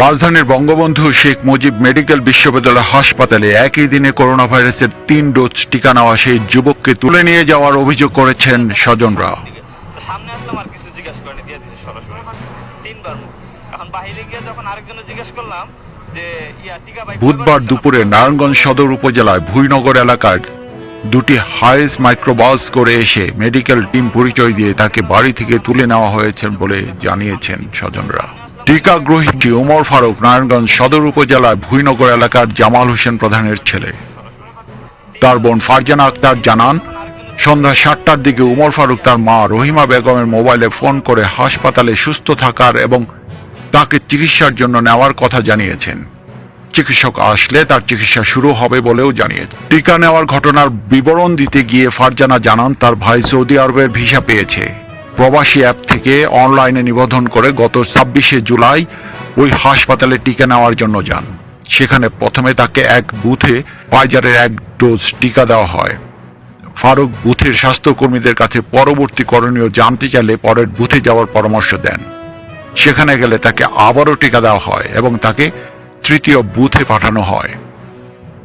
রাজধানীর বঙ্গবন্ধু শেখ মুজিব মেডিকেল বিশ্ববিদ্যালয় হাসপাতালে একই দিনে করোনা ভাইরাসের তিন ডোজ টিকা নেওয়া সেই যুবককে তুলে নিয়ে যাওয়ার অভিযোগ করেছেন স্বজনরা। সামনে আসলাম আর কিছু জিজ্ঞেস করেনি দিয়ে দিছে সরাসরি। তিনবার এখন বাইরে গিয়ে যখন আরেকজনের জিজ্ঞেস করলাম যে টিকা বাই বুধবার দুপুরে নারায়ণগঞ্জ সদর উপজেলায় ভুইনগর এলাকার দুটি হাইস মাইক্রোবাস করে এসে মেডিকেল টিম পরিচয় দিয়ে তাকে বাড়ি থেকে তুলে নেওয়া হয়েছে বলে জানিয়েছেন স্বজনরা। টিকা গ্রহীটি ওমর ফারুক নারায়ণগঞ্জ সদর উপজেলায় ভুইনগর এলাকার জামাল হোসেন প্রধানের ছেলে। তার বোন ফারজানা আক্তার জানান, সন্ধ্যা সাতটার দিকে উমর ফারুক তার মা রহিমা বেগমের মোবাইলে ফোন করে হাসপাতালে সুস্থ থাকার এবং তাকে চিকিৎসার জন্য নেওয়ার কথা জানিয়েছেন। চিকিৎসক আসলে তার চিকিৎসা শুরু হবে বলেও জানিয়েছে টিকা নেওয়ার ঘটনার বিবরণ দিতে গিয়ে ফারজানা জানান, তার ভাই সৌদি আরবের ভিসা পেয়েছে। প্রবাসী অ্যাপ থেকে অনলাইনে নিবন্ধন করে গত ছাব্বিশে জুলাই ওই হাসপাতালে টিকা নেওয়ার জন্য যান। সেখানে প্রথমে তাকে এক বুথে পাইজারের এক ডোজ টিকা দেওয়া হয়। ফারুক বুথের স্বাস্থ্যকর্মীদের কাছে পরবর্তী করণীয় জানতে চাইলে পরের বুথে যাওয়ার পরামর্শ দেন। সেখানে গেলে তাকে আবারও টিকা দেওয়া হয় এবং তাকে তৃতীয় বুথে পাঠানো হয়।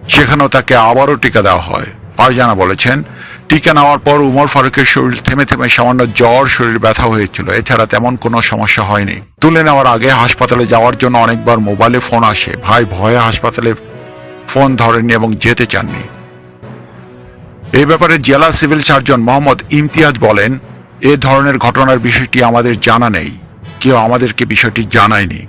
সেখানেও তাকে আবারও টিকা দেওয়া হয়। ফারজানা বলেছেন টিকা নেওয়ার পর উমর ফারুকের শরীর থেমে থেমে সামান্য জ্বর, শরীর ব্যথা হয়েছিল। এছাড়া তেমন কোনো সমস্যা হয়নি। তুলে নেওয়ার আগে হাসপাতালে যাওয়ার জন্য অনেকবার মোবাইলে ফোন আসে। ভাই, ভয়ে হাসপাতালে ফোন ধরেননি এবং যেতে চাননি। এই ব্যাপারে জেলা সিভিল সার্জন মোহাম্মদ ইমতিয়াজ বলেন, এ ধরনের ঘটনার বিষয়টি আমাদের জানা নেই। কেউ আমাদেরকে বিষয়টি জানায়নি।